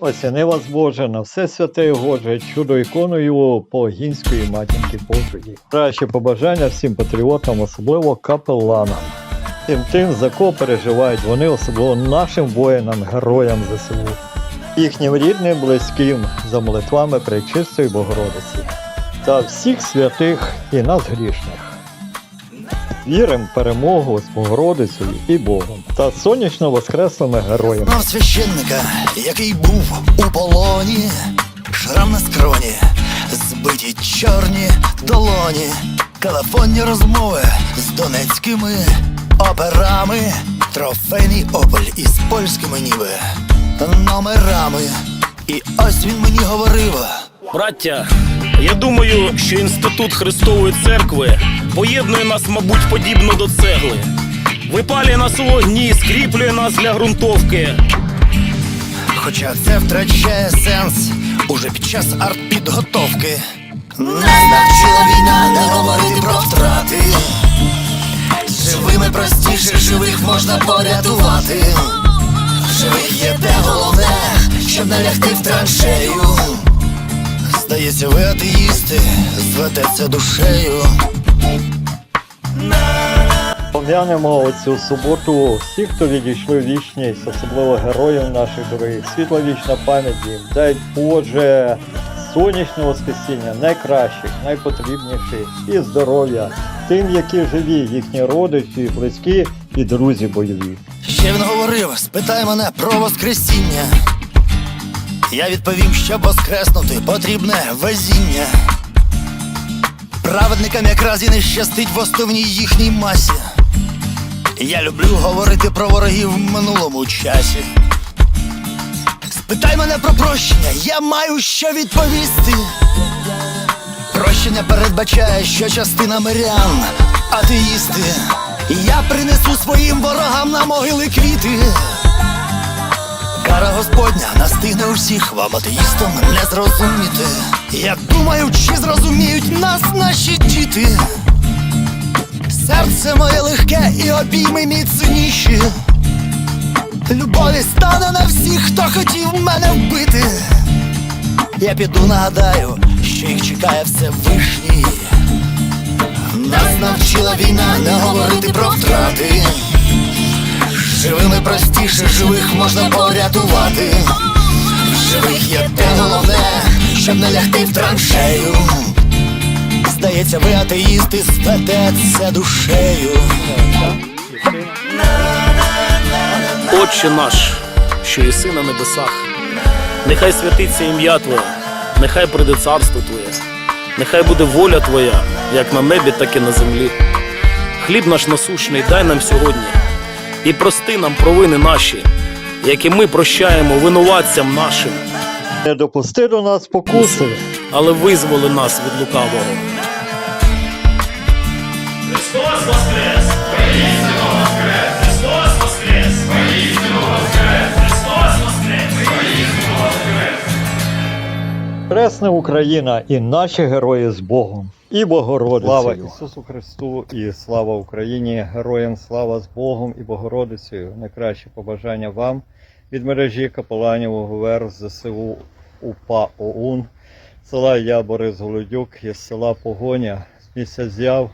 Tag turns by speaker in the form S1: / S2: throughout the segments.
S1: Осяни вас Боже, на все святе і Боже, чудо іконою Пологінської матінки Божої. Краще побажання всім патріотам, особливо капеланам. Тим тим, за кого переживають вони, особливо нашим воїнам, героям ЗСУ, їхнім рідним, близьким, за молитвами Пречистої Богородиці та всіх святих і нас грішних. Віримо в перемогу з Богородицею і Богом та сонячно воскреслими героями.
S2: Знав священника, який був у полоні, шрам на скроні, збиті чорні долоні, телефонні розмови з донецькими операми, трофейний опель із польськими ніби номерами. І ось він мені говорив.
S3: Браття, я думаю, що інститут Христової церкви поєднує нас, мабуть, подібно до цегли. Випалює нас у вогні, скріплює нас для ґрунтовки.
S2: Хоча це втрачає сенс уже під час артпідготовки. Нас навчила війна не говорити про втрати. Живими простіше, живих можна порятувати. Живих є те головне, щоб налягти в траншею. Здається, ви атеїсти, звететься душею.
S1: Пом'янемо оцю суботу всіх, хто відійшли вічність, особливо героїв наших дорогих. Світла вічна пам'ять. Дай Боже сонячне воскресіння, найкращих, найпотрібніших і здоров'я тим, які живі, їхні родичі, близькі і друзі бойові.
S2: Ще він говорив, спитай мене про воскресіння. Я відповім, щоб воскреснути потрібне везіння. Праведникам якраз і не щастить в основній їхній масі. Я люблю говорити про ворогів в минулому часі. Спитай мене про прощення, я маю що відповісти. Прощення передбачає, що частина мирян атеїсти. Я принесу своїм ворогам на могили квіти. Кара Господня настигне усіх вам атеїстам не зрозуміти. Я думаю, чи зрозуміють нас наші діти. Серце моє легке і обійми міцніші. Любові стане на всіх, хто хотів мене вбити. Я піду нагадаю, що їх чекає Всевишній. Нас навчила війна не говорити про втрати. Живими простіше, живих можна порятувати. Живих є те головне, щоб не лягти в траншею. Здається, ви атеїсти звететься душею.
S3: Отче наш, що єси на небесах, нехай святиться ім'я Твоє, нехай прийде царство Твоє, нехай буде воля Твоя, як на небі, так і на землі. Хліб наш насущний дай нам сьогодні, і прости нам провини наші, які ми прощаємо винуватцям нашим,
S1: Не допусти до нас спокуси.
S3: але визволи нас від лукавого. Христос воскрес! Воістину воскрес! Христос воскрес! Воістину воскрес! Христос воскрес! Воістину воскрес!
S1: Кресна Україна і наші герої з Богом. І Богородицею. Слава Ісусу Христу і слава Україні! Героям слава з Богом і Богородицею. Найкраще побажання вам від мережі капеланів УГВР ЗСУ УПА ОУН, села я Борис Голодюк із села Погоня, з місця з'яв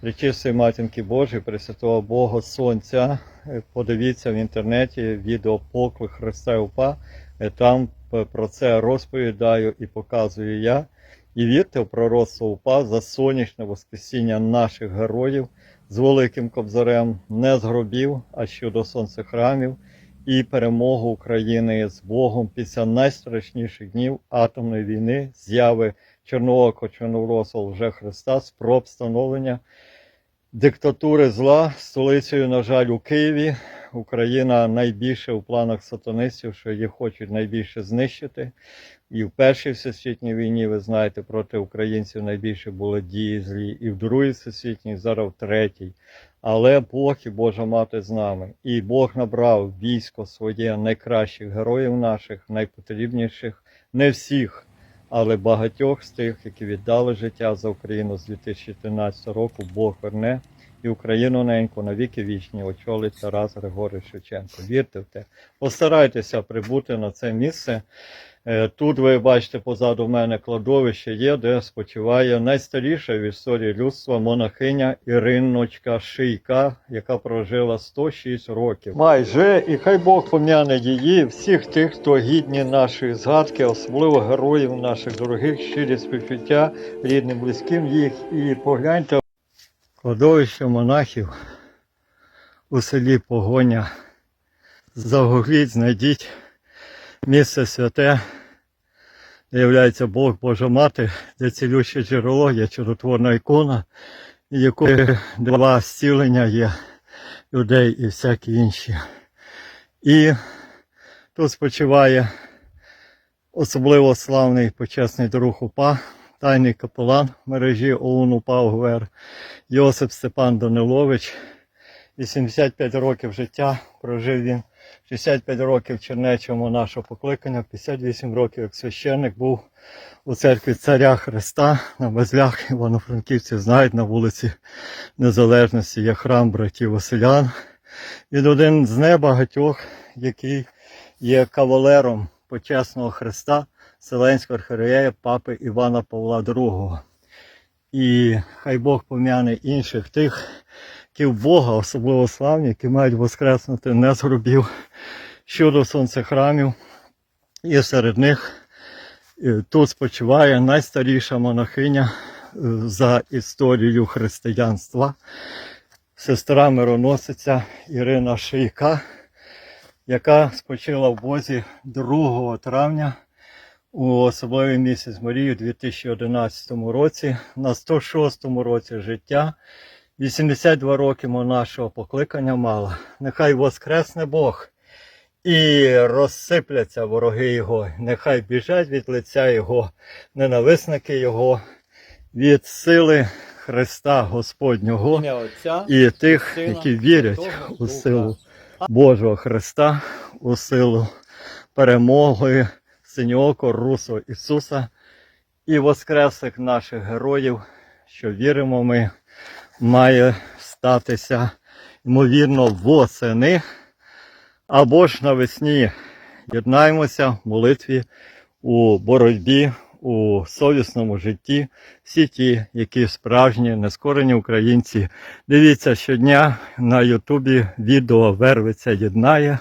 S1: Пречистої Матінки Божої, Пресвятого Бога Сонця. Е, Подивіться в інтернеті відео поклик Христа УПА. Е, Там про це розповідаю і показую я. І вірте в пророцтво УПА за сонячне воскресіння наших героїв з великим кобзарем, не з гробів, а щодо сонцехрамів, і перемогу України з Богом після найстрашніших днів атомної війни, зяви чорноокого чорноросого вже Христа, спроб встановлення диктатури зла столицею, на жаль, у Києві. Україна найбільше у планах сатанистів, що її хочуть найбільше знищити. І в Першій всесвітній війні, ви знаєте, проти українців найбільше були дії злі, і в Другій всесвітній, зараз в третій. Але Бог і Божа мати з нами. І Бог набрав військо своє найкращих героїв наших, найпотрібніших, не всіх, але багатьох з тих, які віддали життя за Україну з 2014 року, Бог верне і Україну неньку на віки вічні очолить Тарас Григорій Шевченко. Вірте в те. Постарайтеся прибути на це місце. Е, Тут ви бачите позаду мене кладовище є, де спочиває найстаріша в історії людства монахиня Іриночка Шийка, яка прожила 106 років. Майже, і хай Бог пом'яне її, всіх тих, хто гідні нашої згадки, особливо героїв наших дорогих, щирі співчуття рідним, близьким їх. І погляньте кладовище монахів у селі Погоня. Загугліть, знайдіть місце святе, де являється Бог Божа Мати, де цілюще джерело, є чудотворна ікона, якої два зцілення є людей і всякі інші. І тут спочиває особливо славний почесний друг УПА, тайний капелан мережі ОУН УПА УГВР Йосип Степан Данилович. 85 років життя прожив він 65 років чернечому нашого покликання, 58 років як священник був у церкві Царя Христа на Безлях Івано-Франківці знають на вулиці Незалежності є храм братів Василян. Він один з небагатьох, який є кавалером почесного Христа Селенського архієрея папи Івана Павла II. І хай Бог пом'яне інших тих, які в Бога, особливо славні, які мають воскреснути не з гробів щодо сонцехрамів. І серед них е, тут спочиває найстаріша монахиня е, за історією християнства, сестра мироносиця Ірина Шийка, яка спочила в Бозі 2 травня у особливий місяць Марії у 2011 році, на 106 році життя. 82 роки нашого покликання мала. Нехай воскресне Бог і розсипляться вороги Його. Нехай біжать від лиця Його, ненависники Його, від сили Христа Господнього і тих, які вірять у силу Божого Христа, у силу перемоги Синьоко, Русу Ісуса і воскреслих наших героїв, що віримо ми має статися, ймовірно, восени або ж навесні. Єднаємося в молитві у боротьбі, у совісному житті. Всі ті, які справжні, нескорені українці. Дивіться щодня на Ютубі відео Вервиця єднає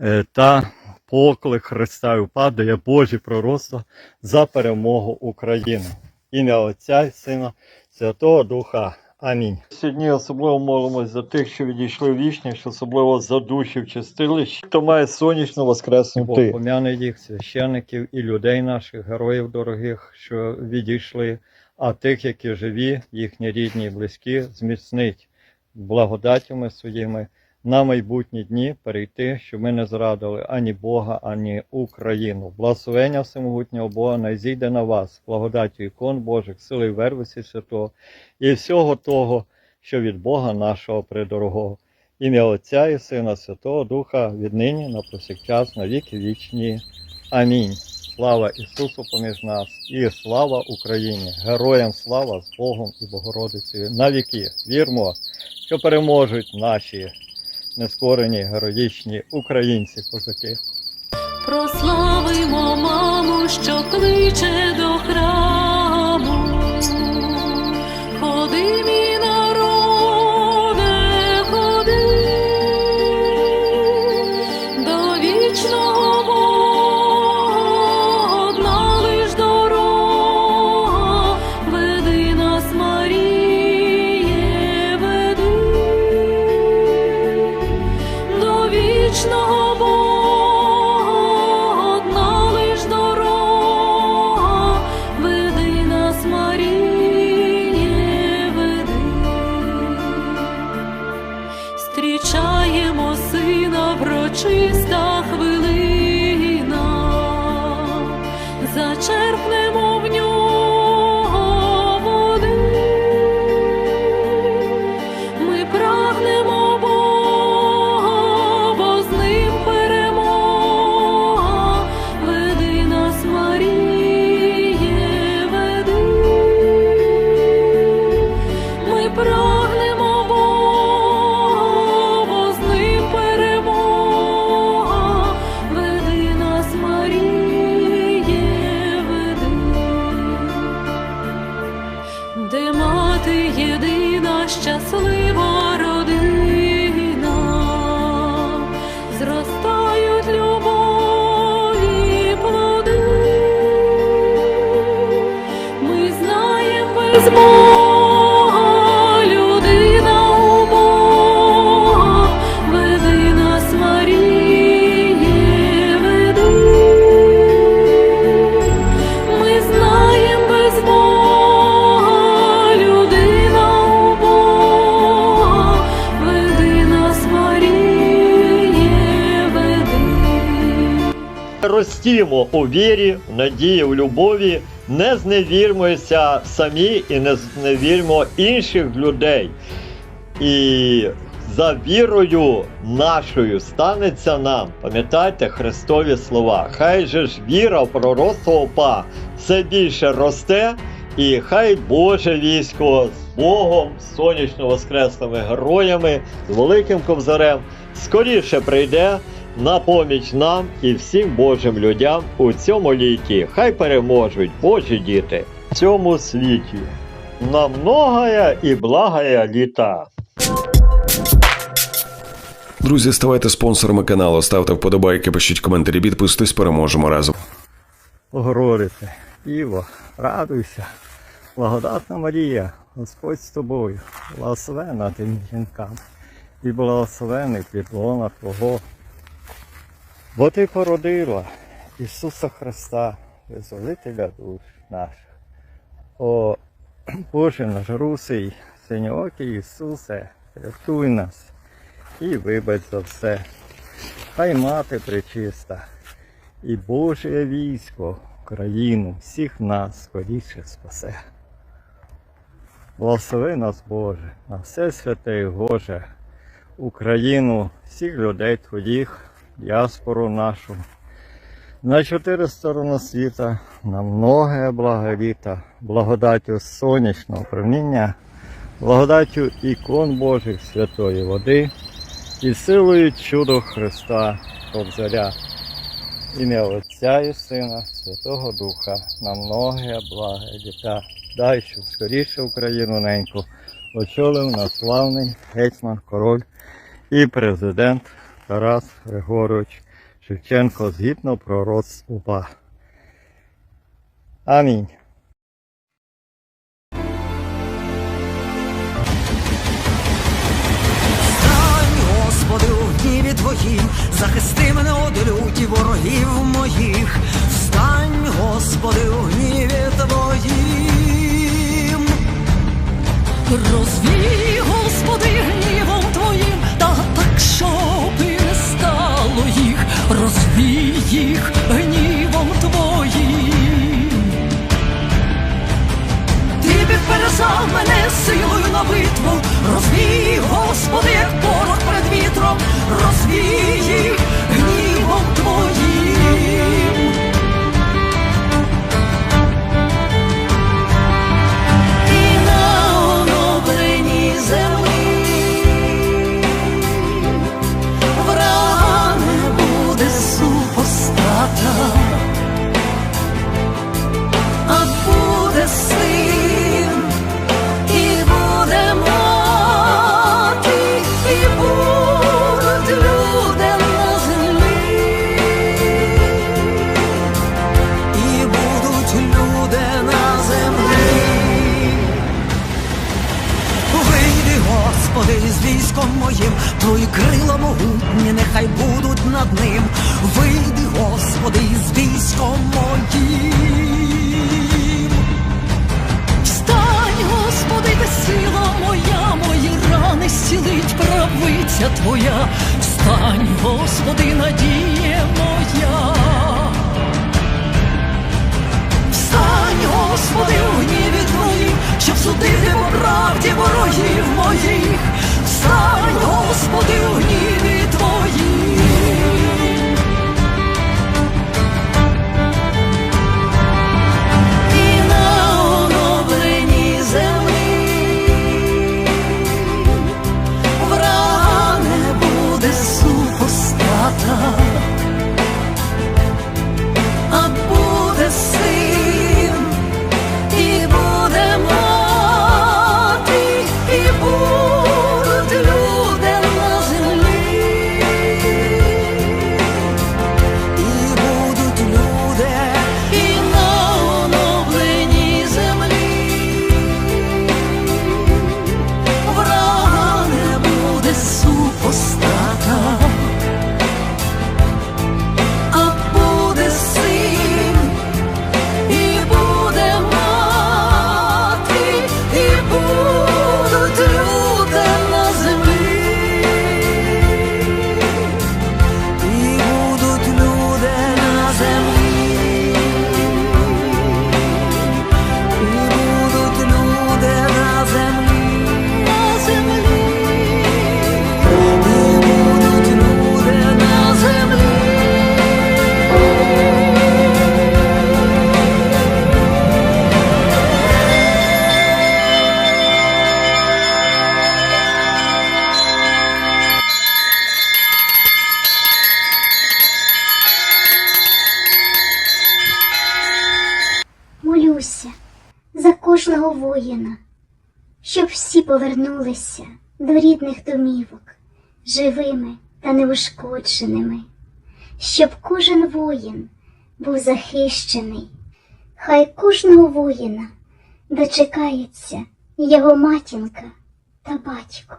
S1: е, та поклик Христа і падає Божі пророцтва за перемогу України. Ім'я Отця і Сина Святого Духа. Амінь. Сьогодні особливо молимось за тих, що відійшли в вічність, особливо за душі в чистилищі, хто має сонячно воскреснути. Бог пом'яне їх, священиків і людей наших, героїв дорогих, що відійшли, а тих, які живі, їхні рідні і близькі, зміцнить благодатями своїми на майбутні дні перейти, щоб ми не зрадили ані Бога, ані Україну. Благословення всемогутнього Бога найзійде на вас, благодаті ікон Божих, сили й вервиці святого і всього того, що від Бога нашого придорогого. Ім'я Отця і Сина Святого Духа віднині на повсякчас на віки вічні. Амінь. Слава Ісусу поміж нас і слава Україні! Героям слава з Богом і Богородицею на віки. Вірмо, що переможуть наші нескорені героїчні українці козаки.
S4: Прославимо маму, що кличе до храму. щасливо родина, зростають любові плоди, ми знаємо весь Бог.
S1: Ростімо у вірі, в надії, в любові, не зневірмося самі і не зневірмо інших людей. І за вірою нашою станеться нам, пам'ятайте Христові слова. Хай же ж віра в пророцтво ОПА все більше росте, і хай Боже військо з Богом, сонячно воскресними героями, з великим ковзарем скоріше прийде на поміч нам і всім Божим людям у цьому літі. Хай переможуть Божі діти в цьому світі. На многая і благая літа.
S5: Друзі, ставайте спонсорами каналу, ставте вподобайки, пишіть коментарі, підписуйтесь, переможемо разом.
S1: Богородице, Іво, радуйся, благодатна Марія, Господь з тобою, благословена тим жінкам і благословений підлона Твого. Бо ти породила Ісуса Христа, визволителя душ наших. О Боже наш русий, синьокий Ісусе, рятуй нас і вибач за все. Хай мати пречиста і Боже військо, Україну, всіх нас скоріше спасе. Благослови нас, Боже, на все святе і Боже, Україну, всіх людей Твоїх, діаспору нашу, на чотири сторони світа, на многе благоліта, благодаттю сонячного проміння, благодаттю ікон Божих святої води і силою чудо Христа Кобзаря. Ім'я Отця і Сина, Святого Духа, на многе літа. Дай, щоб скоріше Україну неньку очолив наш славний гетьман, король і президент Тарас Григорович Шевченко згідно пророцтв УПА. Амінь.
S2: Господи, у гніві твоїм, захисти мене од люті ворогів моїх. Встань, Господи, у гніві твоїм.
S4: Розвій, Господи, гнівом Твоїм, та так, щоб розвій їх гнівом Твоїм. Ти підперезав мене силою на битву, розвій, Господи, як порох перед вітром, розвій їх гнівом Твоїм.
S2: Твої крила могутні, нехай будуть над ним. Вийди, Господи, з військом моїм.
S4: Встань, Господи, де сила моя, мої рани зцілить правиця Твоя. Встань, Господи, надія моя. Встань, Господи, у гніві Твоїм, щоб судити по правді ворогів моїх. Встань, Господи, у гніві
S6: повернулися до рідних домівок, живими та неушкодженими, щоб кожен воїн був захищений, хай кожного воїна дочекається його матінка та батько.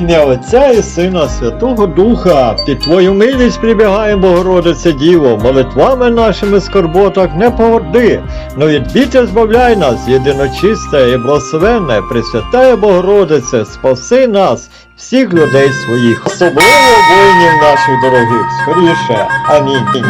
S1: Ім'я Отця і Сина Святого Духа, під Твою милість прибігаємо, Богородице Діво, молитвами нашими скорботах не погорди, но від біття збавляй нас, єдиночисте і благословенне, Пресвятая Богородице, спаси нас, всіх людей своїх, особливо воїнів наших дорогих, скоріше. Амінь.